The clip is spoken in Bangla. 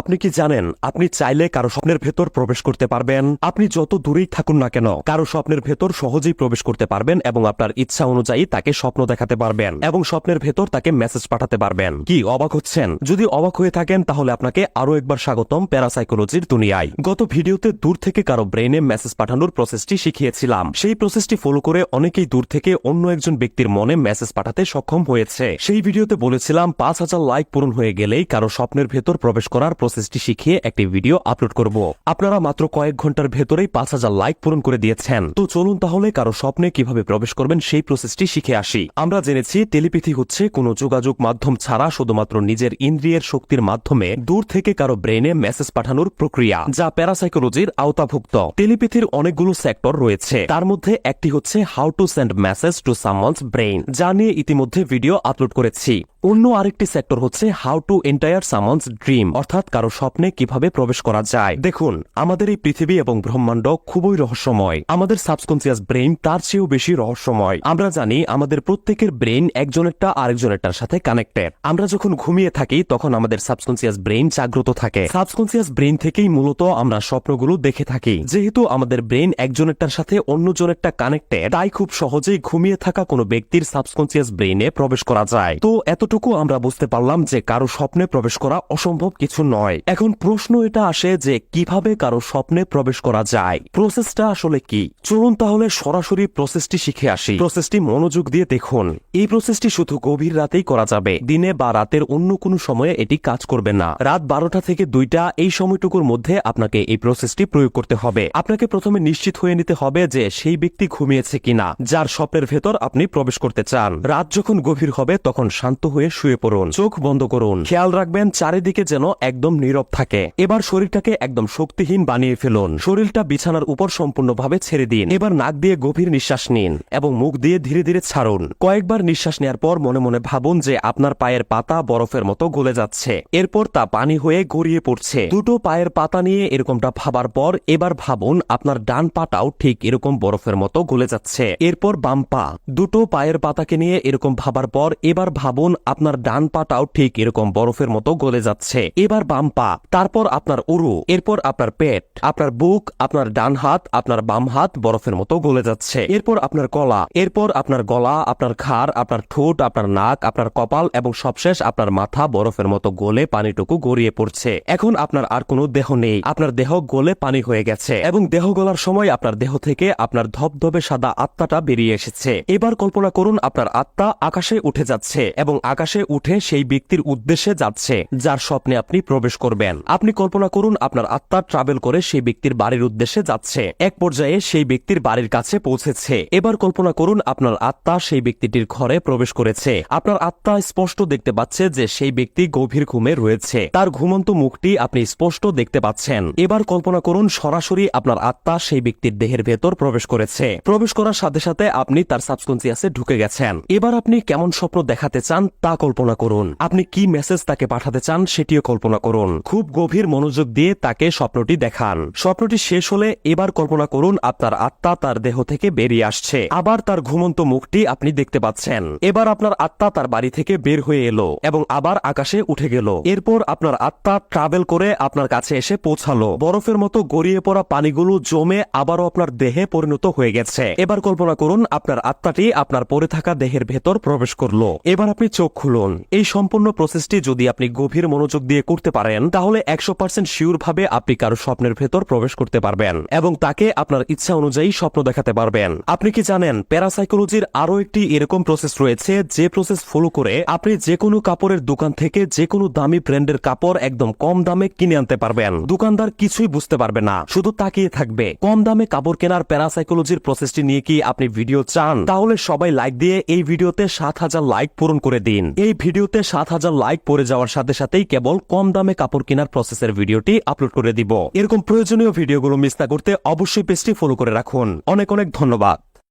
আপনি কি জানেন, আপনি চাইলে কারও স্বপ্নের ভেতর প্রবেশ করতে পারবেন। আপনি যত দূরেই থাকুন না কেন, কারও স্বপ্নের ভেতর সহজেই প্রবেশ করতে পারবেন এবং আপনার ইচ্ছা অনুযায়ী তাকে স্বপ্ন দেখাতে পারবেন এবং স্বপ্নের ভেতর তাকে মেসেজ পাঠাতে পারবেন। কি, অবাক হচ্ছেন? যদি অবাক হয়ে থাকেন, তাহলে আপনাকে আরও একবার স্বাগতম প্যারাসাইকোলজির দুনিয়ায়। গত ভিডিওতে দূর থেকে কারও ব্রেনে মেসেজ পাঠানোর প্রসেসটি শিখিয়েছিলাম। সেই প্রসেসটি ফলো করে অনেকেই দূর থেকে অন্য একজন ব্যক্তির মনে মেসেজ পাঠাতে সক্ষম হয়েছে। সেই ভিডিওতে বলেছিলাম, পাঁচ হাজার লাইক পূরণ হয়ে গেলেই কারও স্বপ্নের ভেতর প্রবেশ করার প্রসেসটি শিখিয়ে একটি ভিডিও আপলোড করব। আপনারা মাত্র কয়েক ঘণ্টার ভেতরেই পাঁচ হাজার লাইক পূরণ করে দিয়েছেন। তো চলুন তাহলে কারও স্বপ্নে কীভাবে প্রবেশ করবেন সেই প্রসেসটি শিখে আসি। আমরা জেনেছি, টেলিপ্যাথি হচ্ছে কোনো যোগাযোগ মাধ্যম ছাড়া শুধুমাত্র নিজের ইন্দ্রিয়ের শক্তির মাধ্যমে দূর থেকে কারও ব্রেনে মেসেজ পাঠানোর প্রক্রিয়া, যা প্যারাসাইকোলজির আওতাভুক্ত। টেলিপ্যাথির অনেকগুলো সেক্টর রয়েছে। তার মধ্যে একটি হচ্ছে how to send message to someone's brain যা নিয়ে ইতিমধ্যে ভিডিও আপলোড করেছি। অন্য আরেকটি সেক্টর হচ্ছে how to enter someone's dream অর্থাৎ কারও স্বপ্নে কীভাবে প্রবেশ করা যায়। দেখুন, আমাদের এই পৃথিবী এবং ব্রহ্মাণ্ড খুবই রহস্যময়। আমাদের সাবকনসিয়াস ব্রেইন তার চেয়েও বেশি রহস্যময়। আমরা জানি আমাদের প্রত্যেকের ব্রেইন একজনেরটা আরেকজনেরটার সাথে কানেক্টেড আমরা যখন ঘুমিয়ে থাকি, তখন আমাদের সাবকনসিয়াস ব্রেইন জাগ্রত থাকে। সাবকনসিয়াস ব্রেইন থেকেই মূলত আমরা স্বপ্নগুলো দেখে থাকি। যেহেতু আমাদের ব্রেইন একজনেরটার সাথে অন্যজনেরটা কানেক্টেড তাই খুব সহজেই ঘুমিয়ে থাকা কোনো ব্যক্তির সাবকনসিয়াস ব্রেইনে প্রবেশ করা যায়। তো এতটুকু আমরা বুঝতে পারলাম যে কারও স্বপ্নে প্রবেশ করা অসম্ভব কিছু নয়। এখন প্রশ্ন এটা আসে যে কীভাবে কারও স্বপ্নে প্রবেশ করা যায়? প্রসেসটা আসলে কি? চলুন তাহলে সরাসরি প্রসেসটি শিখে আসি। প্রসেসটি মনোযোগ দিয়ে দেখুন। এই প্রসেসটি শুধু গভীর রাতেই করা যাবে। দিনে বা রাতের অন্য কোনো সময়ে এটি কাজ করবে না। রাত বারোটা থেকে দুইটা এই সময়টুকুর মধ্যে আপনাকে এই প্রসেসটি প্রয়োগ করতে হবে। আপনাকে প্রথমে নিশ্চিত হয়ে নিতে হবে যে সেই ব্যক্তি ঘুমিয়েছে কিনা, যার স্বপ্নের ভেতর আপনি প্রবেশ করতে চান। রাত যখন গভীর হবে, তখন শান্ত হয়ে শুয়ে পড়ুন। চোখ বন্ধ করুন। খেয়াল রাখবেন চারিদিকে যেন একদম নীরব থাকে। এবার শরীরটাকে একদম শক্তিহীন বানিয়ে ফেলুন। শরীরটা বিছানার উপর সম্পূর্ণভাবে ছেড়ে দিন। এবার নাক দিয়ে গভীর নিঃশ্বাস নিন এবং মুখ দিয়ে ধীরে ধীরে ছাড়ুন। কয়েকবার নিঃশ্বাস নেওয়ার পর মনে মনে ভাবুন যে আপনার পায়ের পাতা বরফের মতো গলে যাচ্ছে। এরপর তা পানি হয়ে গড়িয়ে পড়ছে। দুটো পায়ের পাতা নিয়ে এরকমটা ভাবার পর এবার ভাবুন আপনার ডান পাটাও ঠিক এরকম বরফের মতো গলে যাচ্ছে। এরপর বাম পা। দুটো পায়ের পাতাকে নিয়ে এরকম ভাবার পর এবার ভাবুন আপনার ডান পাটাও ঠিক এরকম বরফের মতো গলে যাচ্ছে। এবার বাম পা, তারপর আপনার উরু, এরপর আপনার পেট, আপনার বুক, আপনার ডান হাত, আপনার বাম হাত বরফের মতো গলে যাচ্ছে। এরপর আপনার গলা, এরপর আপনার গলা, আপনার ঘাড়, আপনার ঠোঁট, আপনার নাক, আপনার কপাল এবং সবশেষ আপনার মাথা বরফের মতো গলে পানিটুকু গড়িয়ে পড়ছে। এখন আপনার আর কোনো দেহ নেই। আপনার দেহ গলে পানি হয়ে গেছে এবং দেহ গলার সময় আপনার দেহ থেকে আপনার ধবধবে সাদা আত্মাটা বেরিয়ে এসেছে। এবার কল্পনা করুন আপনার আত্মা আকাশে উঠে যাচ্ছে এবং আকাশে উঠে সেই ব্যক্তির উদ্দেশ্যে যাচ্ছে, যার স্বপ্নে আপনি প্রবেশ করবেন। আপনি কল্পনা করুন, আপনার আত্মা ট্রাভেল করে সেই ব্যক্তির বাড়ির উদ্দেশ্যে যাচ্ছে। এক পর্যায়ে সেই ব্যক্তির বাড়ির কাছে পৌঁছেছে। এবার কল্পনা করুন, আপনার আত্মা সেই ব্যক্তিটির ঘরে প্রবেশ করেছে। আপনার আত্মা স্পষ্ট দেখতে পাচ্ছে যে সেই ব্যক্তি গভীর ঘুমে রয়েছে। তার ঘুমন্ত মুখটি আপনি স্পষ্ট দেখতে পাচ্ছেন। এবার কল্পনা করুন, সরাসরি আপনার আত্মা সেই ব্যক্তির দেহের ভেতর প্রবেশ করেছে। প্রবেশ করার সাথে সাথে আপনি তার সাবকনসিয়াসে ঢুকে গেছেন। এবার আপনি কেমন স্বপ্ন দেখাতে চান, তা কল্পনা করুন। আপনি কি মেসেজ তাকে পাঠাতে চান সেটিও কল্পনা করুন। খুব গভীর মনোযোগ দিয়ে তাকে স্বপ্নটি দেখান। স্বপ্নটি শেষ হলে এবার কল্পনা করুন আপনার আত্মা তার দেহ থেকে বেরিয়ে আসছে। আবার তার ঘুমন্ত মুখটি আপনি দেখতে পাচ্ছেন। এবার আপনার আত্মা তার বাড়ি থেকে বের হয়ে এলো এবং আবার আকাশে উঠে গেল। এরপর আপনার আত্মা ট্রাভেল করে আপনার কাছে এসে পৌঁছালো। বরফের মতো গড়িয়ে পড়া পানিগুলো জমে আবারও আপনার দেহে পরিণত হয়ে গেছে। এবার কল্পনা করুন আপনার আত্মাটি আপনার পরে থাকা দেহের ভেতর প্রবেশ করল। এবার আপনি চোখ খুলুন। এই সম্পূর্ণ প্রসেসটি যদি আপনি গভীর মনোযোগ দিয়ে করতে পারেন, তাহলে একশো পার্সেন্ট শিওর ভাবে আপনি কারও স্বপ্নের ভেতর প্রবেশ করতে পারবেন এবং তাকে আপনার ইচ্ছা অনুযায়ী স্বপ্ন দেখাতে পারবেন। আপনি কি জানেন প্যারাসাইকোলজির আরও একটি এরকম প্রসেস রয়েছে, যে প্রসেস ফলো করে আপনি যে কোনো কাপড়ের দোকান থেকে যে কোনো দামি ব্র্যান্ডের কাপড় একদম কম দামে কিনে আনতে পারবেন। দোকানদার কিছুই বুঝতে পারবে না, শুধু তাকিয়ে থাকবে। কম দামে কাপড় কেনার প্যারাসাইকোলজির প্রসেসটি নিয়ে কি আপনি ভিডিও চান? তাহলে সবাই লাইক দিয়ে এই ভিডিওতে সাত হাজার লাইক পূরণ করে দিন। এই ভিডিওতে সাত হাজার লাইক পড়ে যাওয়ার সাথে সাথেই কেবল কম দামে কাপড় কেনার প্রসেসের ভিডিওটি আপলোড করে দিব। এরকম প্রয়োজনীয় ভিডিওগুলো মিস না করতে অবশ্যই পেজটি ফলো করে রাখুন। অনেক অনেক ধন্যবাদ।